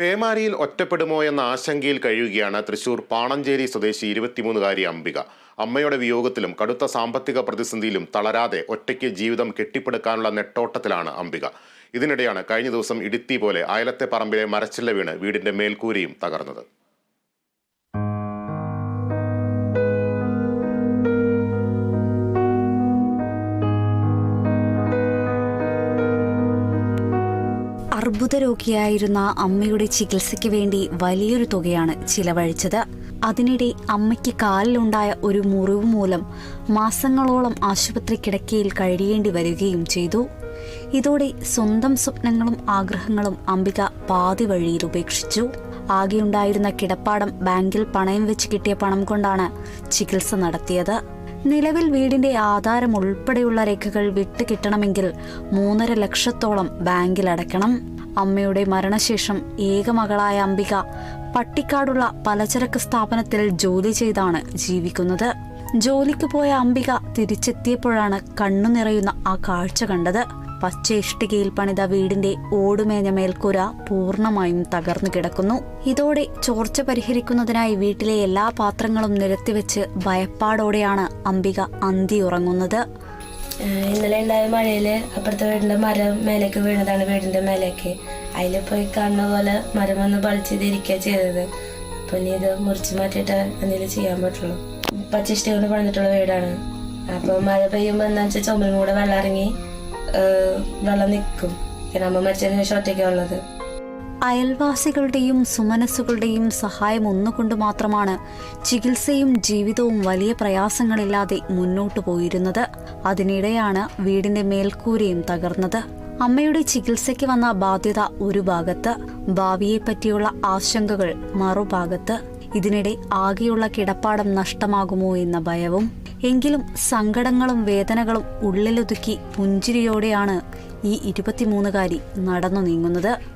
പേമാരിയിൽ ഒറ്റപ്പെടുമോ എന്ന ആശങ്കയിൽ കഴിയുകയാണ് തൃശൂർ പാണഞ്ചേരി സ്വദേശി ഇരുപത്തിമൂന്നുകാരി അംബിക. അമ്മയുടെ വിയോഗത്തിലും കടുത്ത സാമ്പത്തിക പ്രതിസന്ധിയിലും തളരാതെ ഒറ്റയ്ക്ക് ജീവിതം കെട്ടിപ്പടുക്കാനുള്ള നെട്ടോട്ടത്തിലാണ് അംബിക. ഇതിനിടെയാണ് കഴിഞ്ഞ ദിവസം ഇടുത്തി പോലെ അയലത്തെ പറമ്പിലെ മരച്ചില്ല വീണ് വീടിന്റെ മേൽക്കൂരയും തകർന്നത്. അർബുദ രോഗിയായിരുന്ന അമ്മയുടെ ചികിത്സയ്ക്ക് വേണ്ടി വലിയൊരു തുകയാണ് ചിലവഴിച്ചത്. അതിനിടെ അമ്മയ്ക്ക് കാലിലുണ്ടായ ഒരു മുറിവ് മൂലം മാസങ്ങളോളം ആശുപത്രി കിടക്കയിൽ കഴിയേണ്ടി വരികയും ചെയ്തു. ഇതോടെ സ്വന്തം സ്വപ്നങ്ങളും ആഗ്രഹങ്ങളും അംബിക പാതി വഴിയിൽ ഉപേക്ഷിച്ചു ആകെയുണ്ടായിരുന്ന കിടപ്പാടം ബാങ്കിൽ പണയം വെച്ച് കിട്ടിയ പണം കൊണ്ടാണ് ചികിത്സ നടത്തിയത്. നിലവിൽ വീടിന്റെ ആധാരം ഉൾപ്പെടെയുള്ള രേഖകൾ വിട്ടുകിട്ടണമെങ്കിൽ മൂന്നര ലക്ഷത്തോളം ബാങ്കിൽ അടയ്ക്കണം. അമ്മയുടെ മരണശേഷം ഏകമകളായ അംബിക പട്ടിക്കാടുള്ള പലചരക്ക് സ്ഥാപനത്തിൽ ജോലി ചെയ്താണ് ജീവിക്കുന്നത്. ജോലിക്ക് പോയ അംബിക തിരിച്ചെത്തിയപ്പോഴാണ് കണ്ണു നിറയുന്ന ആ കാഴ്ച കണ്ടത്. പച്ച ഇഷ്ടികയിൽ പണിത വീടിന്റെ ഓടുമേഞ്ഞ മേൽക്കൂര പൂർണമായും തകർന്നു കിടക്കുന്നു. ഇതോടെ ചോർച്ച പരിഹരിക്കുന്നതിനായി വീട്ടിലെ എല്ലാ പാത്രങ്ങളും നിരത്തിവെച്ച് ഭയപ്പാടോടെയാണ് അംബിക അന്തി ഉറങ്ങുന്നത്. ഏഹ് ഇന്നലെ ഉണ്ടായ മഴയിൽ അപ്പുറത്തെ വീടിന്റെ മരം മേലേക്ക് വീണതാണ് വീടിന്റെ മേലേക്ക്. അതിൽ പോയി കാണുന്ന പോലെ മരം ഒന്ന് പളിച്ചിതിരിക്കുക ചെയ്തത്. അപ്പം ഇനി ഇത് മുറിച്ച് മാറ്റിയിട്ട് എന്തെങ്കിലും ചെയ്യാൻ പറ്റുള്ളൂ. പച്ചിഷ്ട കൊണ്ട് പണിതിട്ടുള്ള വീടാണ്. അപ്പോൾ മഴ പെയ്യുമ്പോൾ എന്താ വെച്ചാൽ ചുമലും കൂടെ വെള്ളം ഇറങ്ങി വെള്ളം നിൽക്കും കാരണം അമ്മ മരിച്ചതിന് ശേഷം ഒറ്റയ്ക്കാ ഉള്ളത്. അയൽവാസികളുടെയും സുമനസ്സുകളുടെയും സഹായം ഒന്നുകൊണ്ട് മാത്രമാണ് ചികിത്സയും ജീവിതവും വലിയ പ്രയാസങ്ങളില്ലാതെ മുന്നോട്ടു പോയിരുന്നത്. അതിനിടെയാണ് വീടിന്റെ മേൽക്കൂരയും തകർന്നത്. അമ്മയുടെ ചികിത്സയ്ക്ക് വന്ന ബാധ്യത ഒരു ഭാഗത്ത് ഭാവിയെപ്പറ്റിയുള്ള ആശങ്കകൾ മറുഭാഗത്ത്. ഇതിനിടെ ആകെയുള്ള കിടപ്പാടം നഷ്ടമാകുമോ എന്ന ഭയവും എങ്കിലും സങ്കടങ്ങളും വേദനകളും ഉള്ളിലൊതുക്കി പുഞ്ചിരിയോടെയാണ് ഈ ഇരുപത്തിമൂന്നുകാരി നടന്നു നീങ്ങുന്നത്.